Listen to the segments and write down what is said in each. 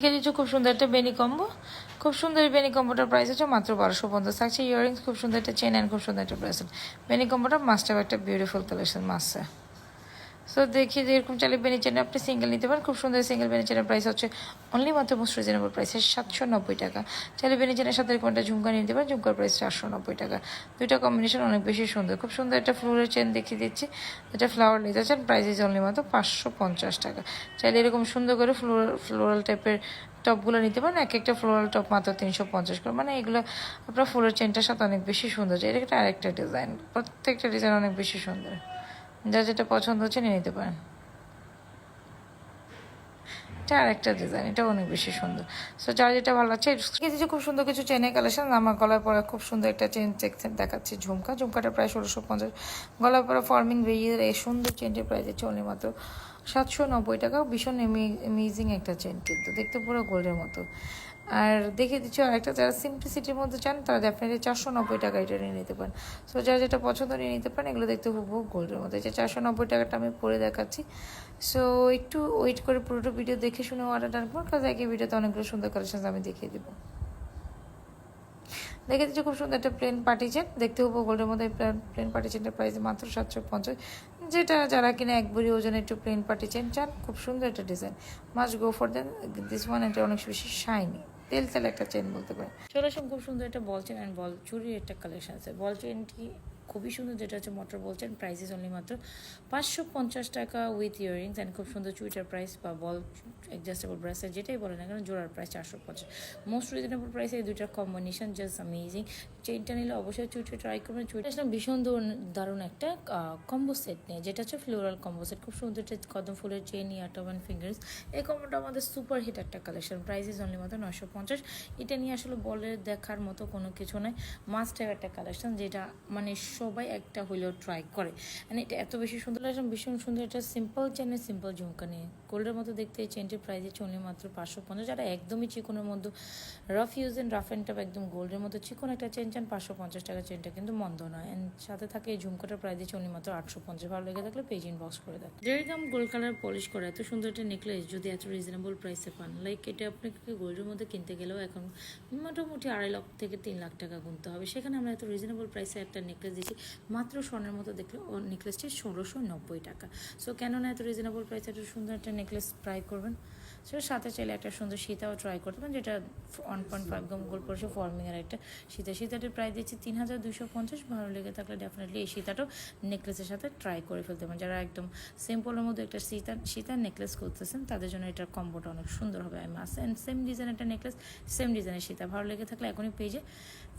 দিচ্ছ খুব সুন্দর একটা বেনি কম্বো, খুব সুন্দর বেনি কম্বোটার প্রাইস হচ্ছে মাত্র বারোশো পঞ্চাশ। থাকছে ইয়ারিংস খুব সুন্দর একটা চেন অ্যান্ড খুব সুন্দর একটা ব্রেসলেট বেনি কম্বোটা মাস্টার একটা বিউটিফুল কালেকশন মাস্টে সো দেখি যে এরকম চাইলে বেনি চেন আপনি সিঙ্গেল নিতে পারেন, খুব সুন্দর সিঙ্গেল বেনি চেনের প্রাইস হচ্ছে অনলি মাত্র মোস্ট রিজনেবল প্রাইস সাতশো নব্বই টাকা। চাইলে বেনি চেনের সাথে এরকম একটা ঝুমকা নিতে পারেন, ঝুমকার প্রাইস চারশো নব্বই টাকা। দুইটা কম্বিনেশন অনেক বেশি সুন্দর। খুব সুন্দর একটা ফ্লোরের চেন দেখিয়ে দিচ্ছি। যেটা ফ্লাওয়ার নিতে চাচ্ছেন প্রাইস ইজ অনলি মাত্র পাঁচশো পঞ্চাশ টাকা। চাইলে এরকম সুন্দর করে ফ্লোরাল ফ্লোরাল টাইপের টপগুলো নিতে পারেন, এক একটা ফ্লোরাল টপ মাত্র তিনশো পঞ্চাশ করে। মানে এগুলো আপনার ফুলের চেনটার সাথে অনেক বেশি সুন্দর। এটা একটা আরেকটা ডিজাইন প্রত্যেকটা ডিজাইন অনেক বেশি সুন্দর। যা যেটা পছন্দ হচ্ছে নিয়ে নিতে পারেন। এটা আরেকটা ডিজাইন এটা অনেক বেশি সুন্দর। সো যার যেটা ভালো লাগছে কিছু খুব সুন্দর কিছু চেনের কালেকশন আমার গলার পরে খুব সুন্দর একটা চেন দেখাচ্ছে ঝুমকা। ঝুমকাটা প্রায় ষোলোশো পঞ্চাশ। গলার পরে ফর্মিং বেরিয়ে এই সুন্দর চেনটির প্রাইস যাচ্ছে অনেক মাত্র সাতশো নব্বই টাকা, ভীষণ এমেজিং একটা চেন কিন্তু, দেখতে পুরো গোল্ডের মতো। আর দেখে দিচ্ছি আরেকটা, যারা সিম্পলিসিটির মধ্যে চান, তারা ডেফিনেটলি চারশো নব্বই টাকা এটা নিয়ে নিতে পারেন। সো যারা যেটা পছন্দ নিয়ে নিতে পারেন, এগুলো দেখতে হুবহু গোল্ডের মধ্যে যে চারশো নব্বই টাকাটা আমি পরে দেখাচ্ছি। সো একটু ওয়েট করে পুরোটা ভিডিও দেখে শুনে অর্ডার ডানবো কাজ একই ভিডিওতে অনেকগুলো সুন্দর কালেকশন আমি দেখিয়ে দেবো। দেখে যে খুব সুন্দর একটা প্লেন পার্টি চেন দেখতে হব গোল্ডের মধ্যে প্লেন পার্টি চেনটার প্রাইস মাত্র সাতশো পঞ্চাশ। যেটা যারা কিনে এক বুড়ি ওজনে একটু প্লেন পার্টি চেন চান খুব সুন্দর একটা design. Must go for then this one এটা অনেক বেশি শাইনি। তেল তেল একটা চেন বলতে পারেন। চলে আসুন, খুব সুন্দর একটা বল চেন, অ্যান্ড বল চুরির একটা কালেকশন আছে। বল চেনটি খুবই সুন্দর, যেটা হচ্ছে মোটর বলছেন প্রাইস ইজ অনলি মাত্র পাঁচশো পঞ্চাশ টাকা উইথ ইয়ারিংস অ্যান্ড খুব সুন্দর চুইটার প্রাইস বা বল অ্যাডজাস্টেবল ব্রাসের যেটাই বলেন না কেন, জোড়ার প্রাইস চারশো পঞ্চাশ। মোস্ট রিজনেবল প্রাইসে এই দুইটার কম্বিনেশন জাস্ট অ্যামেজিং চেইনটা নিলে অবশ্যই চুইটা ট্রাই করবেন। চুইটা আসলে ভীষণ দারুণ- একটা কম্বো সেট নিয়ে, যেটা হচ্ছে ফ্লোরাল কম্বো সেট খুব সুন্দর কদম ফুলের চেন ইয়াটা ওয়ান ফিঙ্গার্স এই কম্বোটা আমাদের সুপার হিট একটা কালেকশন প্রাইস ইজ অনলি মাত্র নশো পঞ্চাশ। এটা নিয়ে আসলে বলের দেখার মতো কোনো কিছু নয় মাস্ট একটা কালেকশন যেটা মানে সবাই একটা হইলেও ট্রাই করে। মানে এটা এত বেশি সুন্দর লাগছে, ভীষণ সুন্দর। একটা সিম্পল চেনের সিম্পল ঝুমকা নিয়ে। গোল্ডের মতো দেখতে এই চেনটির প্রাইস হচ্ছে অনলি মাত্র পাঁচশো পঞ্চাশ। যারা একদমই চিকনের মধ্যে rough use and rough and tough একদম গোল্ডের মতো চিকন একটা চেন চান, পাঁচশো পঞ্চাশ টাকা চেনটা কিন্তু মন্দ নয়। অ্যান্ড সাথে থাকে এই ঝুমকাটার প্রাইস দিচ্ছে অনলি মাত্র আটশো পঞ্চাশ। ভালো লেগে থাকলে পেজ ইনবক্স করে দেয় যেরকম গোল্ড কালার পলিশ করা, এত সুন্দর একটা নেকলেস যদি এত রিজনেবল প্রাইসে পান। লাইক এটা আপনাকে গোল্ডের মধ্যে কিনতে গেলেও এখন মোটামুটি আড়াই লাখ থেকে তিন লাখ টাকা গুনতে হবে। সেখানে আমরা এত রিজনেবল প্রাইসে একটা নেকলেস দিচ্ছি মাত্র স্বর্ণের মতো দেখলে নেকলেসটি ষোলোশো নব্বই টাকা। সো কেন না এত রিজনেবল প্রাইস এত সুন্দর একটা নেকলেস ট্রাই করবেন? সো সাথে চাইলে একটা সুন্দর সীতাও ট্রাই করতে পারেন, যেটা one point five gram gold পড়ছে ফর্মিংয়ের একটা সীতা। সীতাটির প্রাইস দিচ্ছি তিন হাজার দুশো পঞ্চাশ, ভালো লেগে থাকলে ডেফিনেটলি এই সীতাটাও নেকলেসের সাথে ট্রাই করে ফেলতে পারেন। যারা একদম সিম্পলের মধ্যে একটা সীতা, সীতার নেকলেস করতেছেন তাদের জন্য এটার কম্বোটা অনেক সুন্দর হবে আমি আসে অ্যান্ড সেম ডিজাইন একটা নেকলেস সেম ডিজাইনের সীতা। ভালো লেগে থাকলে এখনই পেজে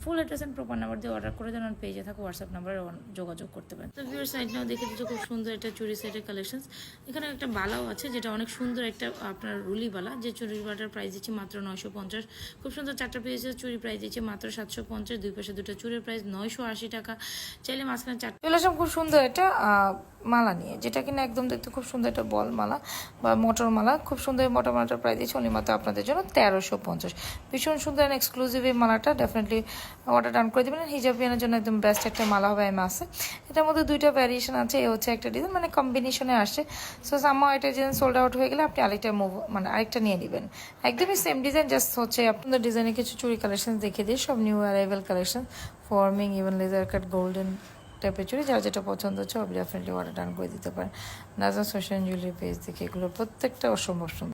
full address and proper number দিয়ে অর্ডার করে দেন পেজে থাকা হোয়াটসঅ্যাপ নাম্বারে যোগাযোগ করতে পারেন। তো ভিউর সাইড নাও দেখে দিচ্ছি খুব সুন্দর একটা চুরি সেটের কালেকশন এখানে একটা বালাও আছে, যেটা অনেক সুন্দর একটা আপনার রুলি বালা যে চুরি বালাটার প্রাইস দিচ্ছি মাত্র নয়শো পঞ্চাশ। খুব সুন্দর চারটা পেজের চুরি প্রাইস দিচ্ছে মাত্র সাতশো পঞ্চাশ দুই পাশে দুটো চুরির প্রাইস নয়শো আশি টাকা। চাইলে মাঝখানে চারটা চলে আসলাম খুব সুন্দর আহ, মালা নিয়ে যেটা কিনা একদম দেখতে খুব সুন্দর একটা বল মালা বা মোটর মালা। খুব সুন্দর মোটর মালাটার প্রাইস দিচ্ছে মাত্র আপনাদের জন্য তেরোশো পঞ্চাশ। ভীষণ সুন্দর অ্যান্ড এক্সক্লুসিভ এই মালাটা ডেফিনেটলি অর্ডার ডান করে দেবেন। হিজাব হিজাবিয়ানের জন্য একদম বেস্ট একটা মালা হবে এম আছে এটার মধ্যে দুইটা ভ্যারিয়েশন আছে এ হচ্ছে একটা ডিজাইন মানে কম্বিনেশনে আসে সো সামা এটা ডিজাইন সোল্ড আউট হয়ে গেলে আপনি আরেকটা মুভ মানে আরেকটা নিয়ে নেবেন। একদমই সেম ডিজাইন জাস্ট হচ্ছে আপনাদের ডিজাইনে কিছু চুরি কালেকশন দেখে দিই। সব new arrival collection forming even laser cut golden টাইপের চুরি যার যেটা পছন্দ হচ্ছে আপনি ডেফিনেটলি অর্ডার ডান করে দিতে পারেন। নাজা সোশ্যাল জুয়েলারি পেজ দেখে এগুলো প্রত্যেকটা অসম্ভব সুন্দর।